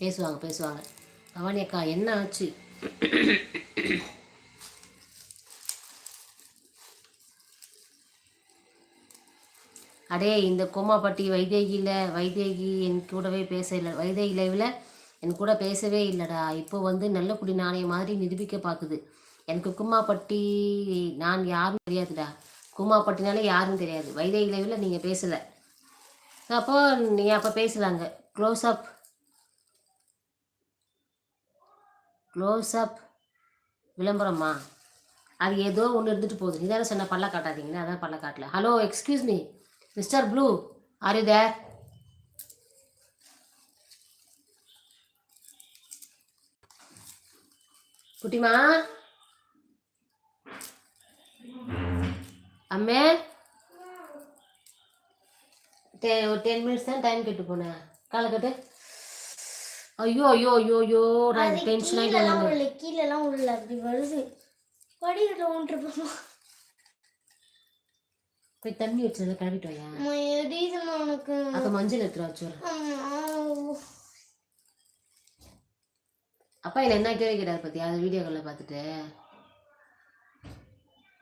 பேசுவாங்க பேசுவாங்க. பவானி அக்கா என்ன ஆச்சு? அடே இந்த கோமாப்பட்டி வைதேகியில் வைதேகி என் கூடவே பேச இல்லை வைதேகி லைவில் என் கூட பேசவே இல்லைடா. இப்போ வந்து நல்ல குடி நாணயம் மாதிரி நிரூபிக்க பார்க்குது எனக்கு கும்மாப்பட்டி நான் யாரும் தெரியாதுடா. கும்மாப்பட்டினாலே யாரும் தெரியாது. வைதேகி லைவில் நீங்கள் பேசலை. அப்போ நீங்கள் அப்போ பேசலாங்க. க்ளோஸ் அப் க்ளோஸ் அப் விளம்பரமா? அது ஏதோ ஒன்று இருந்துட்டு போகுது. நீ தானே சொன்ன பல்ல காட்டாதீங்கன்னு. அதான் பல்ல காட்டல. Hello excuse me mister blue are you there குட்டிமா? அம்மே? டெ ஒரு டென் மினிட்ஸ் தான் டைம் கேட்டு போனேன். காலை கட்டு. ஐயோ ஐயோ ஐயோ ஐயோ நான் டென்ஷன் ஆகிட்டு கீழெல்லாம் உள்ள கீழெல்லாம் உள்ள அப்படி வருது. படிக்கல ஒன்று போய் தண்ணி வச்சு கிளம்பிட்டு வாயா? ரீசன் உனக்கு. அப்போ மஞ்சள் எடுத்துட்டு வச்சு அம்மா, அப்பா என்ன என்ன கேள்வி கேட்டார் பத்தி அது வீடியோக்களில் பார்த்துட்டு.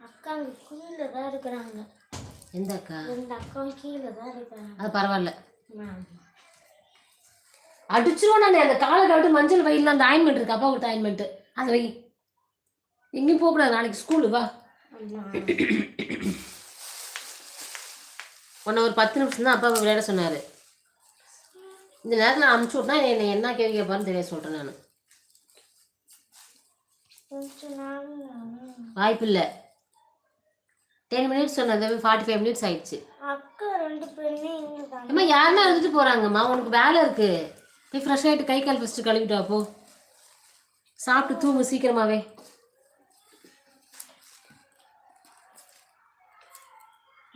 அக்கா கீழே தான் இருக்கிறாங்க. எந்த அக்கா? ரெண்டு அக்காவும் கீழே தான் இருக்கிறாங்க. அது பரவாயில்ல. ஆமா. அடிச்சிருவோம் நான். அந்த காலை கவிட்டு மஞ்சள் வெயிலில் அந்த ஆயின்மெண்ட் இருக்கு. அப்பா கொடுத்த ஆயின்மெண்ட் அதை வை. எங்கேயும் போகக்கூடாது நாளைக்கு ஸ்கூலு வா. உன்னை ஒரு பத்து நிமிஷம் தான் அப்பா விளையாட சொன்னார். இந்த நேரத்தில் அமுச்சு விட்டா என்னை என்ன கேள்வி கேட்பான்னு தெரிய சொல்கிறேன் நான். வாய்ப்பு இல்லை டென் மினிட்ஸ் சொன்னது ஃபார்ட்டி ஃபைவ் மினிட்ஸ் ஆயிடுச்சு. அக்கா ரெண்டு பேருமே யாருமே இருந்துட்டு போகிறாங்கம்மா உனக்கு வேலை இருக்கு. போய் ஃப்ரெஷ் ஆகிட்டு கை கால் ஃபஸ்ட்டு கழுவிட்டு போ. சாப்பிட்டு தூங்கு சீக்கிரமாவே.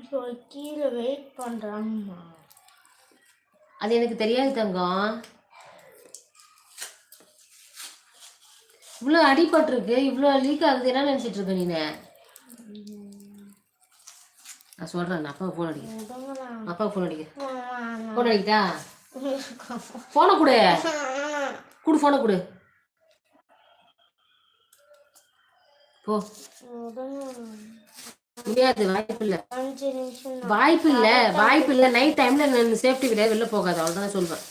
இப்போ கீழே வெயிட் பண்றாம்மா அது எனக்கு தெரியாது தங்கம். இவ்வளோ அடிபட்டிருக்கு இவ்வளோ லீக் ஆகுது என்ன நினச்சிட்டு இருக்க நீ நான் சொல்கிறேன் நான் அப்பாவுக்கு ஃபோன் அடிக்கிறேன். அப்பாவுக்கு ஃபோன் அடிக்கிறேன். ஃபோன் அடிக்கிட்டா போன ஃபோனை கொடு. குடு ஃபோனை கொடு. போ. முடியாது வாய்ப்பு இல்லை வாய்ப்பு இல்லை வாய்ப்பு இல்ல நைட் டைமில் சேஃப்டி கிடையாது வெளில போகாது. அவ்வளவுதான் சொல்வேன்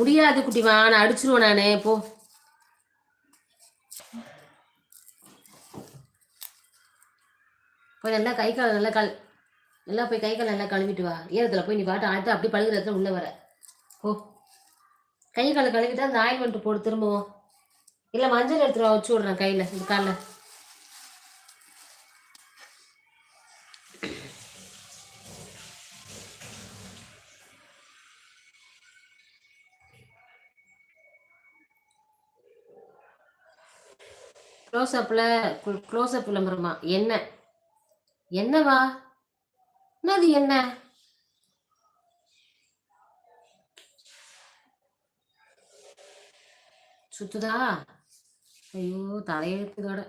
முடியாது குட்டிமா நான் அடிச்சிருவேன் நானே. போ. போய் நல்லா கை கால் நல்லா கால். நல்லா போய் கை கால் நல்லா கழுவிட்டு வா. ஈரத்தில் போய் நீ பாட்டு அடுத்து அப்படி பழுகிற இடத்துல உள்ளே வர. ஓ கை காலை கழுவிட்டு அந்த ஆயில்மெண்ட் போட்டு திரும்பவும். இல்லை மஞ்சள் எடுத்துட்டு வா, வச்சு விட்றேன் கையில் இந்த காலில். க்ளோஸ்அப்பில் க்ளோஸ்அப் விளம்பரமா என்ன என்னவா என்னது என்ன? சுத்துதா? ஐயோ தலையெழுத்துதோட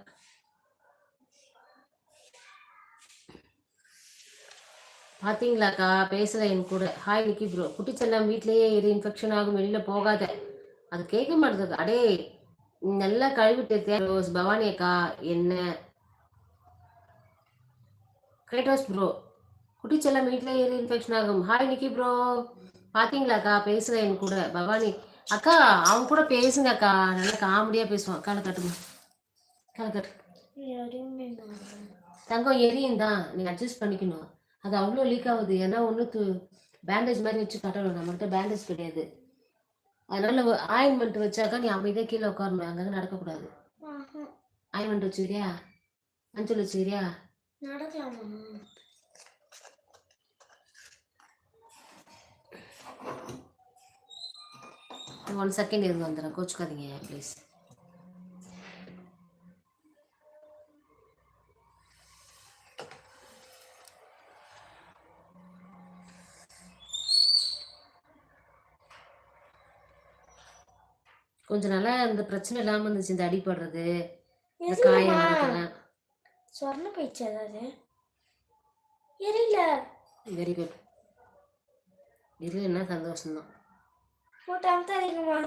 பாத்தீங்களாக்கா? பேசல என் கூட. ஹாய் நிக்கி ப்ரோ குட்டிச்செல்லாம் வீட்லயே இரு இன்ஃபெக்ஷன் ஆகும் வெளியில போகாத. அது கேட்க மாட்டேது அடே நல்லா கழுவிட்டு ரோஸ் பவானி அக்கா என்ன? கிரேட்டோஸ் ப்ரோ குட்டிச்செல்லாம் வீட்டில் ஏறி இன்ஃபெக்ஷன் ஆகும். ஹாய் நிக்கி ப்ரோ பார்த்தீங்களாக்கா பேசுகிறேன் என் கூட. பவானி. அக்கா அவங்க கூட பேசுங்க அக்கா நல்லா காமெடியாக பேசுவான். காலை காட்டுமா காலை காட்டு. தங்கம் எரியும் தான். நீங்கள் அட்ஜஸ்ட் பண்ணிக்கணும். அது அவ்வளோ லீக் ஆகுது. ஏன்னா ஒன்று பேண்டேஜ் மாதிரி வச்சு கட்டணும். நம்மகிட்ட பேண்டேஜ் கிடையாது. அதனால ஆயின்மெண்ட் வச்சாக்கா நீ அமைதியாக கீழே உட்காரணும். அங்கங்கே நடக்கக்கூடாது. ஆயின்மெண்ட் வச்சுக்கிறியா மஞ்சள் வச்சுக்கிறியா நடக்கலாமா? ஒன் செகண்ட் இருந்து வந்துடுறேன். கோச்சுக்காதீங்க ப்ளீஸ் கொஞ்ச நாளா இந்த பிரச்சனை இல்லாமல் இருந்துச்சு இந்த அடிபடுறது இந்த காயம் சொர்ண பயிற்சி அதாவது? எரியல. வெரி குட் இல்லைன்னா சந்தோஷம்தான். போட்டு அமுத்தாதீங்கம்மா